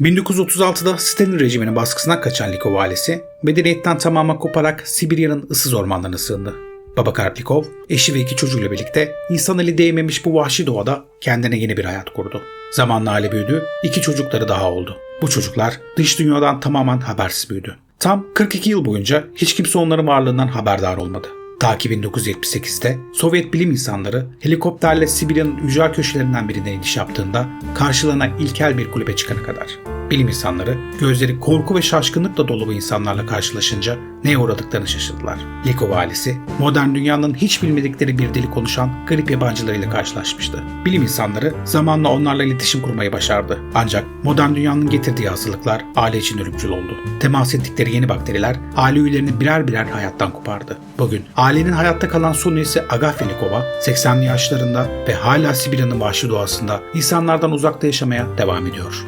1936'da Stalin rejiminin baskısına kaçan Likov ailesi, medeniyetten tamamen koparak Sibirya'nın ıssız ormanlarına sığındı. Baba Kartlikov, eşi ve iki çocuğuyla birlikte insan eli değmemiş bu vahşi doğada kendine yeni bir hayat kurdu. Zamanla aile büyüdü, iki çocukları daha oldu. Bu çocuklar dış dünyadan tamamen habersiz büyüdü. Tam 42 yıl boyunca hiç kimse onların varlığından haberdar olmadı. Ta ki 1978'de Sovyet bilim insanları helikopterle Sibirya'nın ücra köşelerinden birinden iniş yaptığında karşılarına ilkel bir kulübe çıkana kadar. Bilim insanları gözleri korku ve şaşkınlıkla dolu bu insanlarla karşılaşınca neye uğradıklarını şaşırdılar. Likov ailesi modern dünyanın hiç bilmedikleri bir dili konuşan garip yabancılarıyla karşılaşmıştı. Bilim insanları zamanla onlarla iletişim kurmayı başardı. Ancak modern dünyanın getirdiği hastalıklar aile için ölümcül oldu. Temas ettikleri yeni bakteriler aile üyelerini birer birer hayattan kopardı. Bugün ailenin hayatta kalan son üyesi Agafya Likova 80'li yaşlarında ve hala Sibirya'nın vahşi doğasında insanlardan uzakta yaşamaya devam ediyor.